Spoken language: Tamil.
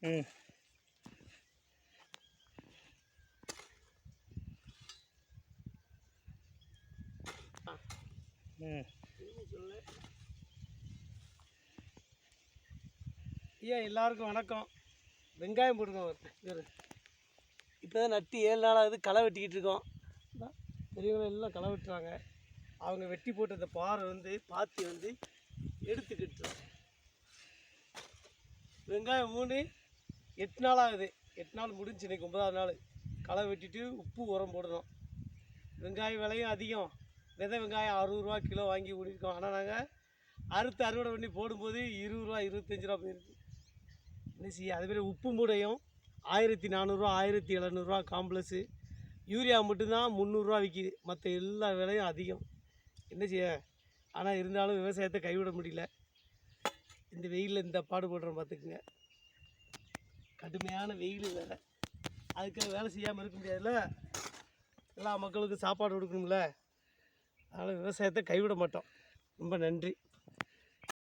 Ừ. Ừ. ஐயா எல்லாருக்கும் வணக்கம். வெங்காயம் போட்டுருக்கோம் இப்போ தான் நட்டு ஏழு நாள் ஆகுது களை வெட்டிக்கிட்டு இருக்கோம். பெரியவங்க எல்லாம் களை வெட்டுறாங்க. அவங்க வெட்டி போட்ட அந்த பாறை வந்து பாத்தி வந்து எடுத்துக்கிட்டு வெங்காயம் மூணு எட்டு நாள் ஆகுது. எட்டு நாள் முடிஞ்சு இன்னைக்கு ஒன்பதாவது நாள். களை வெட்டிட்டு உப்பு உரம் போடணும். வெங்காயம் விலையும் அதிகம். விதை வெங்காயம் அறுபதுரூவா கிலோ வாங்கி ஓடிருக்கோம் ஆனால் நாங்கள் அறுத்து அறுவடை பண்ணி போடும்போது இருபது ரூபா இருபத்தஞ்சி ரூபா போயிருக்கு. என்ன செய்ய? அதுமாரி உப்பு மூடையும் ஆயிரத்தி நானூறுரூவா ஆயிரத்தி எழுநூறுவா காம்ப்ளஸ்ஸு யூரியா மட்டும்தான் முந்நூறுரூவா விற்கிது மற்ற எல்லா விலையும் அதிகம். என்ன செய்ய? ஆனால் இருந்தாலும் விவசாயத்தை கைவிட முடியல. இந்த வெயிலில் இந்த பாடுபடுறோம் பார்த்துக்குங்க. கடுமையான வெயில் வேறு அதுக்காக வேலை செய்யாமல் இருக்க முடியாதுல்ல? எல்லா மக்களுக்கும் சாப்பாடு கொடுக்கணும்ல? அதனால் விவசாயத்தை கைவிட மாட்டோம். ரொம்ப நன்றி.